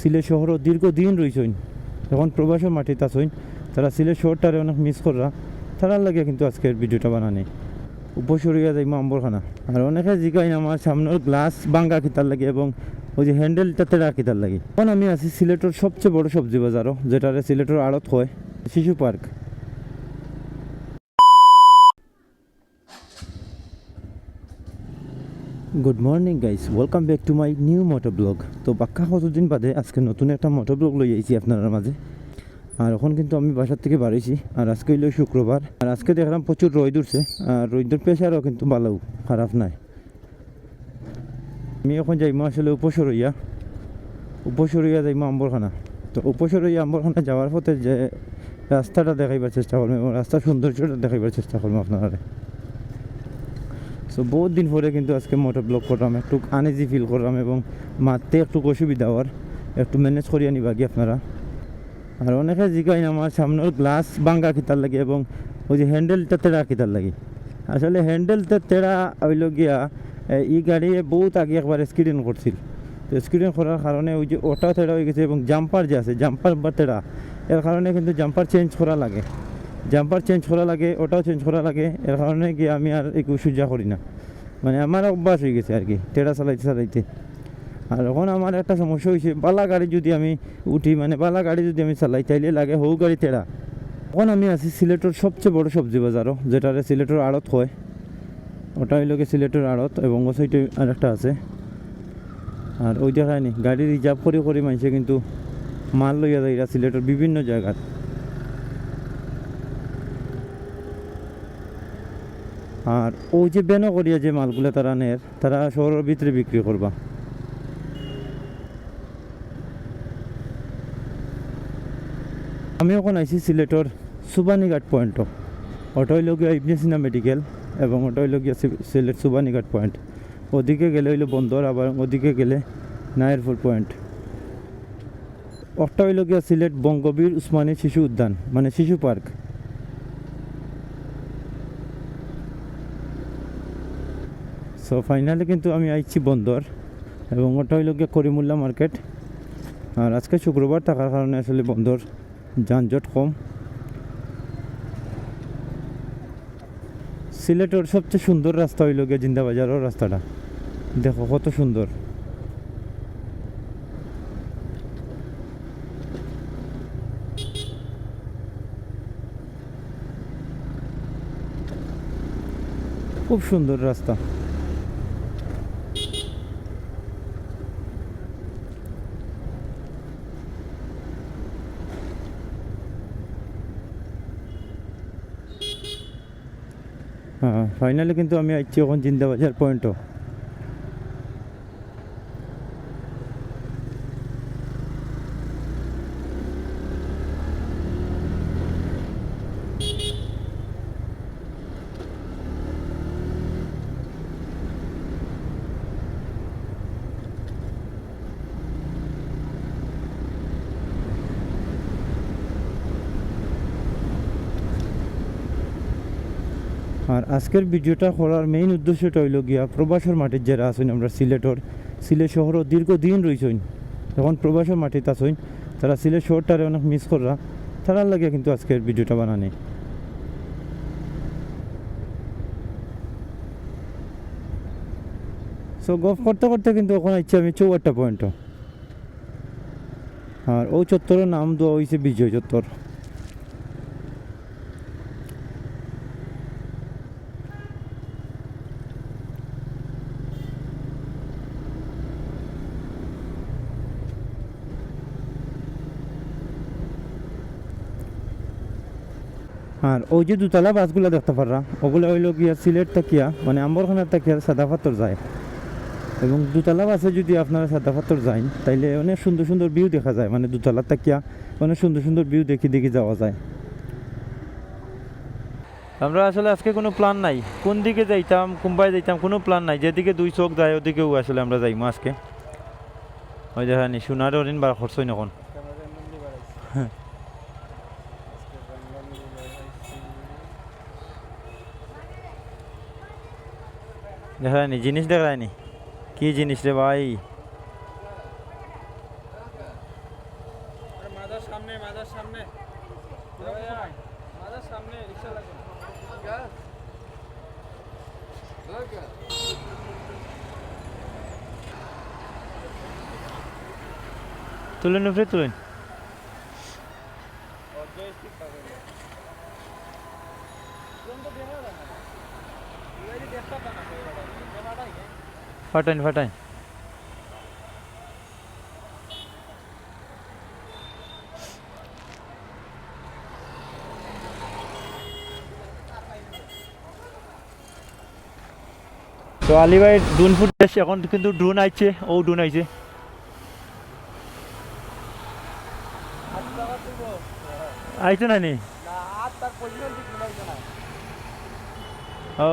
সিলেট শহরও দীর্ঘদিন রয়েছেন এখন প্রবাসের মাটিতে আসইন তারা সিলেট শহরটারে অনেক মিস করা তারার লাগে কিন্তু আজকের ভিডিওটা বানানি। উপসরিয়া যাই আম্বরখানা। আর অনেকে জিগাইন আমার সামনের গ্লাস বাঙ্গা কিতার লাগে এবং ওই যে হ্যান্ডেলটাতে রাখিতার লাগে। এখন আমি আছি সিলেটের সবচেয়ে বড় সবজি বাজারও, যেটারে সিলেটের আড়ত হয়, শিশু park good morning guys welcome back to my new motor vlog তো বাক্কা কতদিন বাদে আজকে নতুন একটা মোটর ব্লগ লই আইছি আপনার মাঝে। আর এখন কিন্তু আমি বাসার থেকে বাড়াইছি আর আজকে হইল শুক্রবার। আর আজকে দেখলাম প্রচুর রোদ উঠছে। আর রোদের প্রেশারও কিন্তু ভালো, খারাপ নাই। আমি এখন যাইমো আসলে উপসরইয়া। উপসরইয়া যাইমো আম্বরখানা। তো উপসরইয়া আম্বরখানা যাওয়ার পথে যে রাস্তাটা দেখাইবার চেষ্টা করব এবং রাস্তার সৌন্দর্যটা দেখাইবার চেষ্টা করব আপনারা সো বহুত দিন পরে কিন্তু আজকে মোটর ব্লক করলাম একটু আনইজি ফিল করলাম এবং মারতে একটু অসুবিধা হওয়ার একটু ম্যানেজ করিয়া নিবা কি আপনারা। আর অনেকে জিগাইন আমার সামনের গ্লাস বাঙ্গা কিতার লাগে এবং ওই যে হ্যান্ডেলটা তেড়া কিতার লাগে। আসলে হ্যান্ডেলটা তেড়া হইল গিয়া এ, ই গাড়ি বহুত আগে একবার স্ক্রিন করছিল। তো স্ক্রিন করার কারণে ওই যে ওটা তেড়া হয়ে গেছে এবং জাম্পার যে আছে জাম্পার বা তেড়া এর কারণে কিন্তু জাম্পার চেঞ্জ করা লাগে। জাম্পার চেঞ্জ করা লাগে ওটাও চেঞ্জ করা লাগে, এর কারণে কি আমি আর একটু সুজা করি না। মানে আমার অভ্যাস হয়ে গেছে আর কি টেড়া চালাইতে চালাইতে। আর এখন আমার একটা সমস্যা হয়েছে বালা গাড়ি যদি আমি উঠি মানে বালা গাড়ি যদি আমি চালাই, তাইলে লাগে হৌ গাড়ি তেড়া এখন আমি আছি সিলেটের সবচেয়ে বড় সবজি বাজারও যেটারে সিলেটের আড়ত হয়। ওটা হইল সিলেটের আড়ত, এবং ও সাইডে আরেকটা আছে। আর ওই দেখায়নি গাড়ি রিজার্ভ করে করে মানুষে কিন্তু মাল লইয়া যায় সিলেটের বিভিন্ন জায়গায় আর ওই যে বেনো করিয়া যে মালগুলো তারা নের তারা শহরের ভিতরে বিক্রি করবা। আমি এখন আইছি সিলেটর সুবানীঘাট পয়েন্ট। ওটা হইল গিয়া ইবনে সিনা মেডিকেল এবং ওটা হইল গিয়া সিলেট সুবানীঘাট পয়েন্ট। ওদিকে গেলে হইল বন্দর, আবার ওদিকে গেলে নায়েরপুর পয়েন্ট। ওটা হইল গিয়া সিলেট বঙ্গবীর উসমানী শিশু উদ্যান মানে শিশু পার্ক। সো ফাইনালি কিন্তু আমি আইছি বন্দর এবং ওটা হইল গিয়ে করিমুল্লা মার্কেট। আর আজকে শুক্রবার, থাকার কারণে আসলে বন্দর যানজট কম। সিলেটের সবচেয়ে সুন্দর রাস্তা হইল গিয়ে জিন্দাবাজারের রাস্তাটা। দেখো কত সুন্দর। খুব সুন্দর রাস্তা। হ্যাঁ ফাইনালি কিন্তু আমি আইছি এখন জিন্দাবাজার পয়েন্টও আর আজকের ভিডিওটা করার মেইন উদ্দেশ্যটা হইল গিয়া প্রবাসের মাটির যারা আছেন আমরা সিলেটর, সিলেট শহরও দীর্ঘদিন রইছইন। এখন প্রবাসের মাটিতে আসইন তারা সিলেট শহরটারে অনেক মিস করা তারার লাগে কিন্তু আজকের ভিডিওটা বানানি। সো গফ করতে করতে কিন্তু এখন আইছি আমি চৌয়াট্টা পয়েন্ট আর ও চত্বরের নাম দেওয়া হয়েছে বিজয় চত্বর। আর ওই যে দুতলা বাসগুলো দেখতে পাররা ওগুলো হইল গিয়া সিলেট তাকিয়া মানে আম্বরখানার তাকিয়া সাদা পাথর যায়। এবং দুতলা বাসে যদি আপনারা সাদা পাথর যান তাইলে অনেক সুন্দর সুন্দর ভিউ দেখা যায় মানে দুতলা তাকিয়া অনেক সুন্দর সুন্দর ভিউ দেখি দেখি যাওয়া যায়। আমরা আসলে আজকে কোনো প্ল্যান নাই। কোন দিকে যাইতাম কোনবাই যাইতাম কোনো প্ল্যান নাই। যেদিকে দুই চোখ যায় ওদিকেও আসলে আমরা যাইমো আজকে। ওই দেখা নি সোনার অরিন বার খরচই নখন দেখা যায়নি জিনিস দেখা যায়নি কি জিনিস রে ভাই মাজার সামনে মাজার সামনে মাজার সামনে রিক্সা লাগবে তুলেন উপরে তুলেন ফাটাইন ফাটাইন তো আলী ভাই ড্রোন ফুটেজ এখন কিন্তু ড্রোন আইছে, ও ড্রোন আইছে। আইছে না নি? ও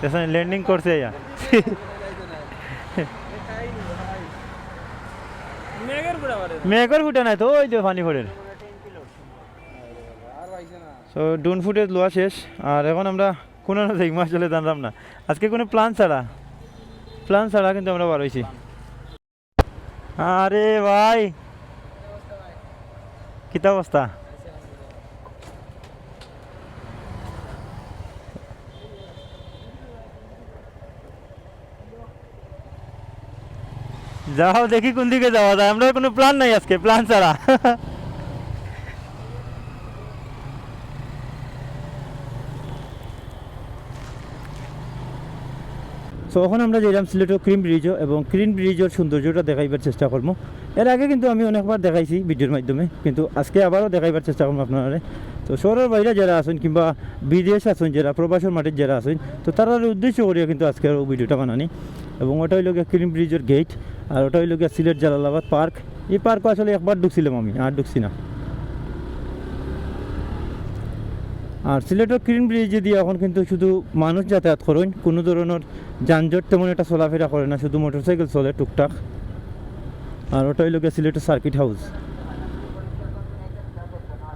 তেসন ল্যান্ডিং করছে ইয়া মেঘের ফুটে নাই তো ওই যে পানি ফুটের ডুন সো ড্রোন ফুটেজ লোয়া শেষ আর এখন আমরা কোনো মাস চলে জানলাম না। আজকে কোনো প্ল্যান ছাড়া। প্ল্যান ছাড়া কিন্তু আমরা বার হয়েছি আরে ভাই কিতা অবস্থা যাও, দেখি কোন দিকে যাওয়া যায়। আমরা কোনো প্ল্যান নাই আজকে প্ল্যান ছাড়া। সো এখন আমরা যেলাম সিলেটের ক্রিম ব্রিজও এবং ক্রিম ব্রিজের সৌন্দর্যটা দেখাইবার চেষ্টা করব। এর আগে কিন্তু আমি অনেকবার দেখাইছি ভিডিওর মাধ্যমে, কিন্তু আজকে আবারও দেখাইবার চেষ্টা করব আপনারা। তো শহরের বাইরে যারা আছেন কিংবা বিদেশ আছেন যারা, প্রবাসের মাটির যারা আছেন, তো তারা উদ্দেশ্য করিয়া কিন্তু আজকের ভিডিওটা বানানি। এবং ওটা হইল গিয়া ক্রিম ব্রিজের গেট আর ওটা হইল গিয়া সিলেট জালালাবাদ পার্ক। এই পার্কও আসলে একবার ঢুকছিলাম আমি, আর ঢুকছি না। আর সিলেটের ক্রিম ব্রিজে দিয়ে এখন কিন্তু শুধু মানুষ যাতায়াত করেন, কোনো ধরনের যানজট তেমন একটা চলাফেরা করে না, শুধু মোটরসাইকেল চলে টুকটাক। আর ওটা হইল গিয়ে সিলেটের সার্কিট হাউস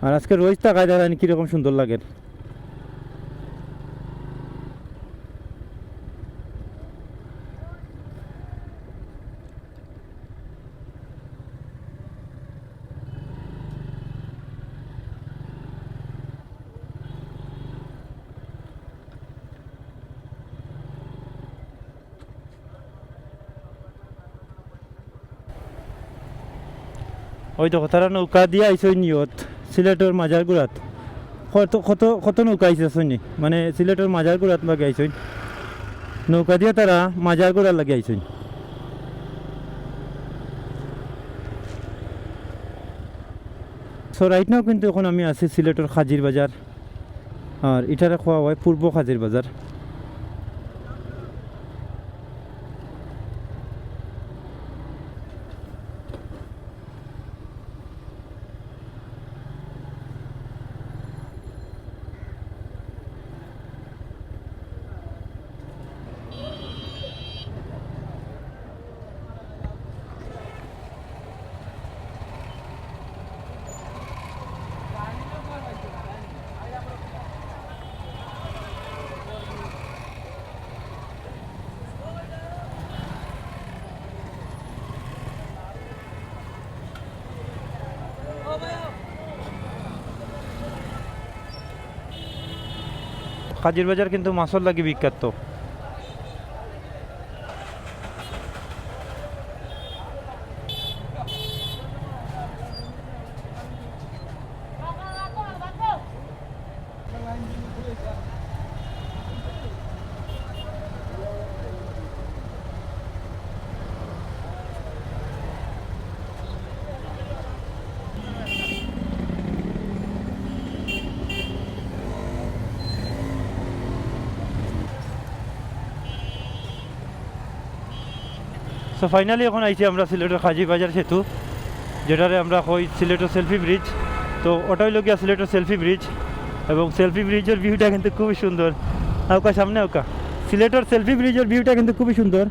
আর আজকে রোজ তাকায় দাঁড়ানি কীরকম সুন্দর লাগে। ওই তো তারা নৌকা দিয়ে আইসই নিয়ত সিলেটের মাজারগুড়াত। কত কত কত নৌকা আইসে শুনি? মানে সিলেটের মাজারগুড়াত লাগে আইসুন নৌকা দিয়ে তারা মাজারগুড়া লাগে আইসুন সো রাইট নাও কিন্তু এখন আমি আছি সিলেটের খাজির বাজার। আর এটারে খোয়া হয় পূর্ব খাজির বাজার। কাজির বাজার কিন্তু মাছর লাগি বিখ্যাত। সো ফাইনালি এখন আইছি আমরা সিলেটের খাজি বাজার সেতু, যেটারে আমরা কই সিলেটের সেলফি ব্রিজ তো ওটাই লোক সিলেটের সেলফি ব্রিজ এবং সেলফি ব্রিজের ভিউটা কিন্তু খুবই সুন্দর। ওকা সামনে ওকা সিলেটের সেলফি ব্রিজের ভিউটা কিন্তু খুবই সুন্দর।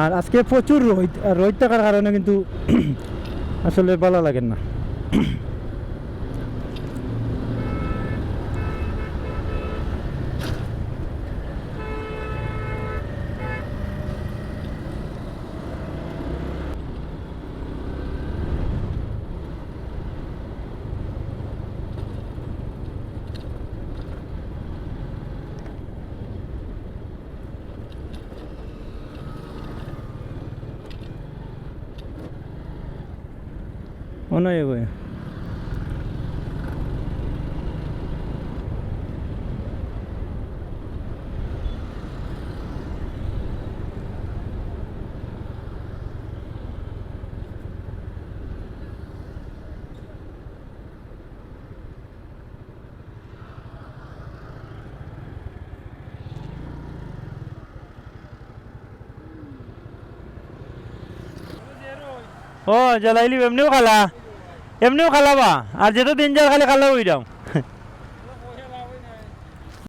আর আজকে প্রচুর রোহিত আর রোদ থাকার কারণে কিন্তু আসলে ভালো লাগে না। অনয় বই ও জ্বালাইলি এমনিও খালা এমনিও খালাবা আর যেটা দিন যার খালি খালাবো ওইরাম